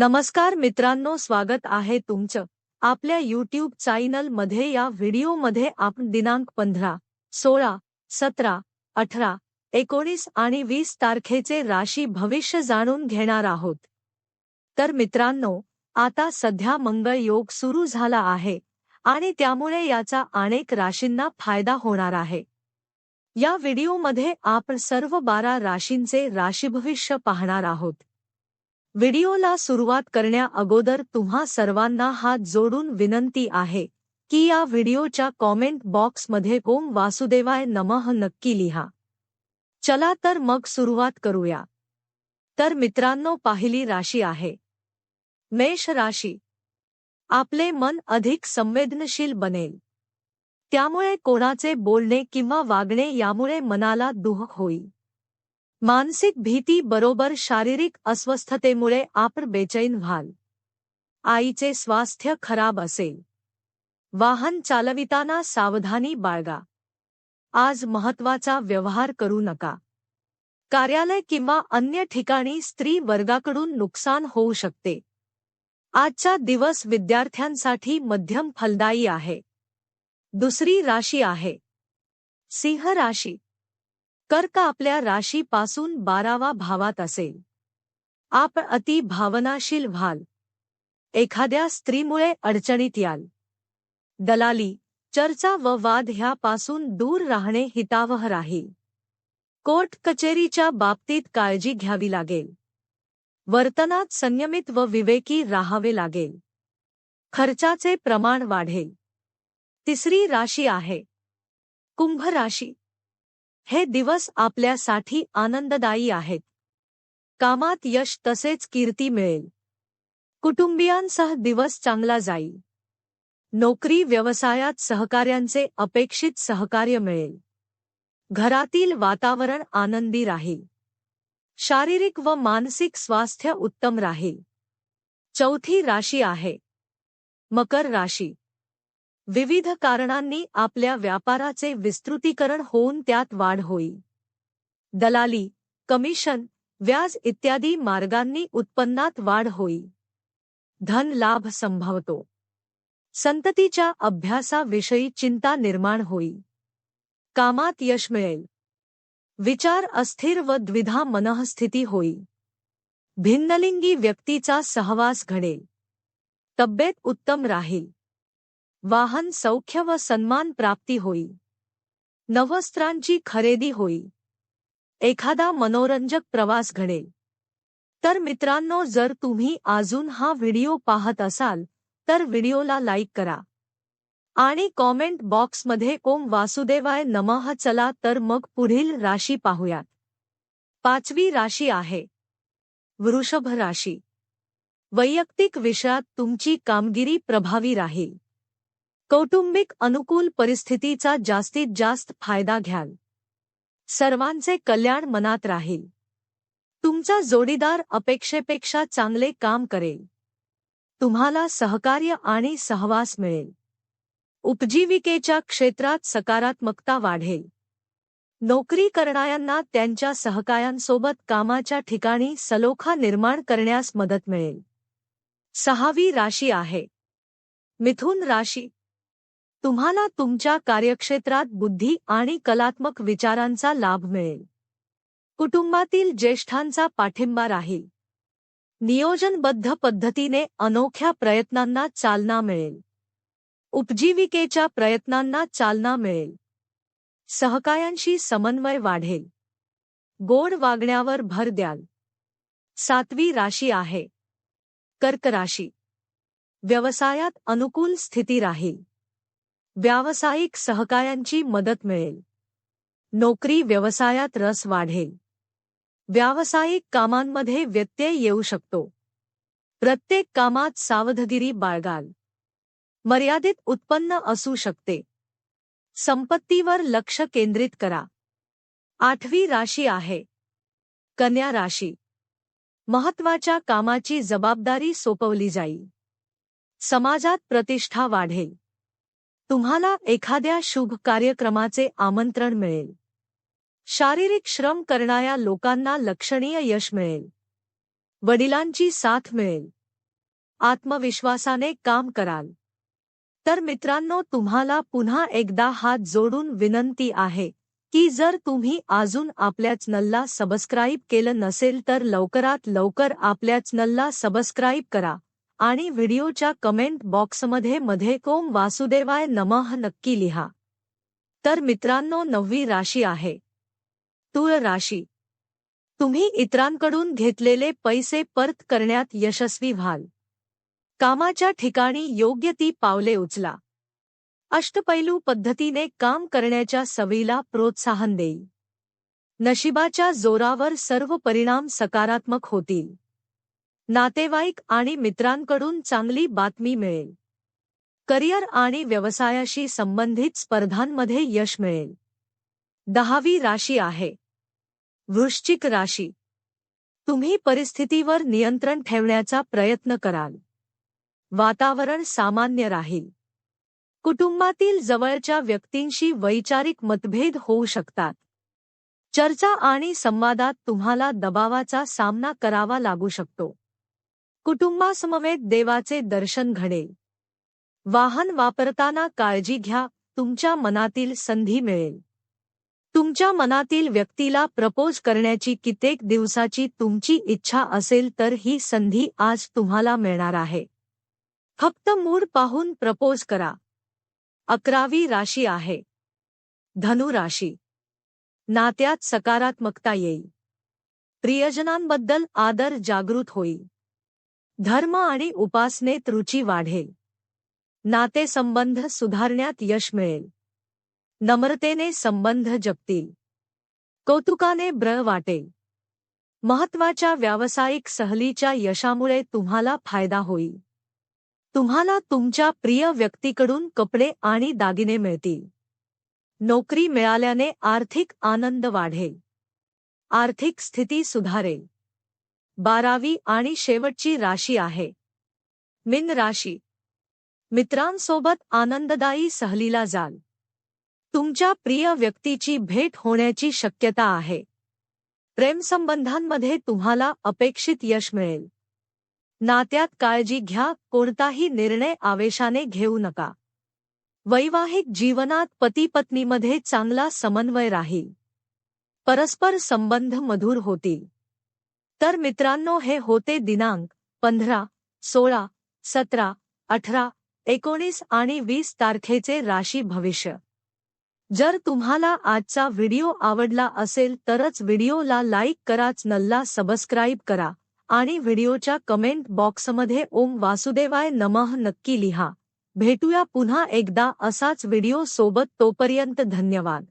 नमस्कार मित्रांनो स्वागत आहे तुमचं आपल्या यूट्यूब चॅनलमध्ये. या व्हिडिओमध्ये आपण दिनांक पंधरा सोळा सतरा अठरा एकोणीस आणि वीस तारखेचे राशी भविष्य जाणून घेणार आहोत. तर मित्रांनो आता सध्या मंगळ योग सुरू झाला आहे आणि त्यामुळे याचा अनेक राशींना फायदा होणार आहे. या व्हिडिओमध्ये आपण सर्व बारा राशींचे राशीभविष्य पाहणार आहोत. व्हिडिओला सुरुवात करण्या अगोदर तुम्हा सर्वांना हात जोडून विनंती आहे की या व्हिडिओच्या कॉमेंट बॉक्समध्ये ओम वासुदेवाय नमः नक्की लिहा. चला तर मग सुरुवात करूया. तर मित्रांनो पाहिली राशी आहे. मेष राशी. आपले मन अधिक संवेदनशील बनेल. त्यामुळे कोणाचे बोलणे किंवा वागणे यामुळे मनाला दुःख होईल. मानसिक भीती बरोबर शारीरिक अस्वस्थतेमुळे आपण बेचैन व्हाल. आईचे स्वास्थ्य खराब असेल. वाहन चालविताना सावधानी बाळगा. आज महत्त्वाचा व्यवहार करू नका. कार्यालय किंवा अन्य ठिकाणी स्त्री वर्गाकडून नुकसान होऊ शकते. आजचा दिवस विद्यार्थ्यांसाठी मध्यम फलदायी आहे. दुसरी राशी आहे. सिंह राशी. कर्क आपल्या राशीपासून बारावा भावात असेल. आप अति भावनाशील व्हाल. एखाद्या स्त्रीमुळे अडचणीत याल. दलाली चर्चा व वाद ह्यापासून दूर राहणे हितावह राहील. कोर्ट कचेरीच्या बाबतीत काळजी घ्यावी लागेल. वर्तनात संयमित व विवेकी राहावे लागेल. खर्चाचे प्रमाण वाढेल. तिसरी राशी आहे. कुंभ राशी. हे दिवस आपल्यासाठी आनंददायी आहेत. कामात यश तसेच कीर्ती मिळेल. कुटुंबियांसह दिवस चांगला जाईल. नोकरी व्यवसायात सहकार्यांचे अपेक्षित सहकार्य मिळेल. घरातील वातावरण आनंदी राहील. शारीरिक व मानसिक स्वास्थ्य उत्तम राहील. चौथी राशी आहे. मकर राशी. विविध कारणांनी आपल्या व्यापाराचे विस्तृतीकरण होऊन त्यात वाढ होईल. दलाली कमिशन व्याज इत्यादी मार्गांनी उत्पन्नात वाढ होईल. धन लाभ संभवतो. संततीच्या अभ्यासाविषयी चिंता निर्माण होईल. कामात यश मिळेल. विचार अस्थिर व द्विधा मनःस्थिती होईल. भिन्नलिंगी व्यक्तीचा सहवास घडेल. तब्येत उत्तम राहील. वाहन सौख्य व सन्मान प्राप्ती होई. नवस्त्रांची खरेदी होई. एखादा मनोरंजक प्रवास घडेल. तर मित्रांनो जर तुम्ही अजून हा व्हिडिओ पाहत असाल तर व्हिडिओला लाईक करा. आणि कॉमेंट बॉक्समध्ये ओम वासुदेवाय नमः चला तर मग पुढील राशी पाहूयात. पाचवी राशी आहे. वृषभ राशी. वैयक्तिक विषयात तुमची कामगिरी प्रभावी राहील. कौटुंबिक अनुकूल परिस्थितीचा जास्तीत जास्त फायदा घ्याल. सर्वांचे कल्याण मनात राहील. तुमचा जोडीदार अपेक्षेपेक्षा चांगले काम करेल. तुम्हाला सहकार्य आणि सहवास मिळेल. उपजीविकेच्या क्षेत्रात सकारात्मकता वाढेल. नोकरी करणाऱ्यांना त्यांच्या सहकायांसोबत कामाच्या ठिकाणी सलोखा निर्माण करण्यास मदत मिळेल. सहावी राशी आहे. मिथुन राशी तुम्हाला तुमच्या कार्यक्षेत्रात बुद्धी आणि कलात्मक विचारांचा लाभ मिळेल. कुटुंबातील ज्येष्ठांचा पाठिंबा राहील. नियोजनबद्ध पद्धतीने अनोख्या प्रयत्नांना चालना मिळेल. उपजीविकेच्या प्रयत्नांना चालना मिळेल. सहकायांशी समन्वय वाढेल. गोड वागण्यावर भर द्याल. सातवी राशी आहे. कर्क राशी. व्यवसायात अनुकूल स्थिती राहील. व्यावसायिक सहकाऱ्यांची मदत मिळेल. नोकरी व्यवसायात रस वाढेल. व्यावसायिक कामांमध्ये व्यत्यय येऊ शकतो. प्रत्येक कामात सावधगिरी बाळगाल. मर्यादित उत्पन्न असू शकते. संपत्तीवर लक्ष केंद्रित करा. आठवी राशी आहे. कन्या राशी. महत्त्वाच्या कामाची जबाबदारी सोपवली जाईल. समाजात प्रतिष्ठा वाढेल. तुम्हाला एखाद्या शुभ कार्यक्रमाचे आमंत्रण मिळेल. शारीरिक श्रम करणाऱ्या लोकांना लक्षणीय यश मिळेल. वडिलांची साथ मिळेल. आत्मविश्वासाने काम कराल. तर मित्रांनो तुम्हाला पुन्हा एकदा हात जोडून विनंती आहे की जर तुम्ही अजून आपल्या चॅनलला सबस्क्राईब केलं नसेल तर लवकरात लवकर आपल्या चॅनलला सबस्क्राईब करा. आणि व्हिडिओच्या कमेंट बॉक्समध्ये मध्ये कोम वासुदेवाय नमः नक्की लिहा. तर मित्रांनो नववी राशी आहे. तुळ राशी. तुम्ही इतरांकडून घेतलेले पैसे परत करण्यात यशस्वी व्हाल. कामाच्या ठिकाणी योग्य ती पावले उचला. अष्टपैलू पद्धतीने काम करण्याच्या सवयीला प्रोत्साहन देईल. नशिबाच्या जोरावर सर्व परिणाम सकारात्मक होतील. नातेवाईक आणि मित्रांकडून चांगली बातमी मिळेल. करिअर आणि व्यवसायाशी संबंधित स्पर्धांमध्ये यश मिळेल. दहावी राशी आहे. वृश्चिक राशी. तुम्ही परिस्थितीवर नियंत्रण ठेवण्याचा प्रयत्न कराल. वातावरण सामान्य राहील. कुटुंबातील जवळच्या व्यक्तींशी वैचारिक मतभेद होऊ शकतात. चर्चा आणि संवादात तुम्हाला दबावाचा सामना करावा लागू शकतो. कुटुंबासमवेत देवाचे दर्शन घडेल. वाहन वापरताना काळजी घ्या तुमच्या मनातील संधी मिळेल. तुमच्या मनातील व्यक्तीला प्रपोज करण्याची कित्येक दिवसाची तुमची इच्छा असेल तर ही संधी आज तुम्हाला मिळणार आहे. फक्त मूड पाहून प्रपोज करा. अकरावी राशी आहे. धनु राशी. नात्यात सकारात्मकता येईल. प्रियजनांबद्दल आदर जागृत होईल. धर्म आणि उपासनेत रुची वाढेल. नातेसंबंध सुधारण्यात यश मिळेल. नम्रतेने संबंध जपतील. कौतुकाने ब्र वाटेल. महत्त्वाच्या व्यावसायिक सहलीच्या यशामुळे तुम्हाला फायदा होईल. तुम्हाला तुमच्या प्रिय व्यक्तीकडून कपडे आणि दागिने मिळतील. नोकरी मिळाल्याने आर्थिक आनंद वाढेल. आर्थिक स्थिती सुधारेल. बारावी आणि शेवटची राशी आहे. मिन राशी. मित्रांसोबत आनंददायी सहलीला जाल. तुमच्या प्रिय व्यक्तीची भेट होण्याची शक्यता आहे. प्रेमसंबंधांमध्ये तुम्हाला अपेक्षित यश मिळेल. नात्यात काळजी घ्या कोणताही निर्णय आवेशाने घेऊ नका. वैवाहिक जीवनात पती पत्नीमध्ये चांगला समन्वय राहील. परस्पर संबंध मधुर होतील. तर मित्रांनो हे होते दिनांक पंधरा सोळा सतरा अठरा एकोणीस आणि वीस तारखेचे राशी भविष्य. जर तुम्हाला आजचा व्हिडिओ आवडला असेल तरच व्हिडिओला लाईक कराच नल्ला सबस्क्राईब करा आणि व्हिडिओच्या कमेंट बॉक्समध्ये ओम वासुदेवाय नमः नक्की लिहा. भेटूया पुन्हा एकदा असाच व्हिडिओ सोबत तोपर्यंत धन्यवाद.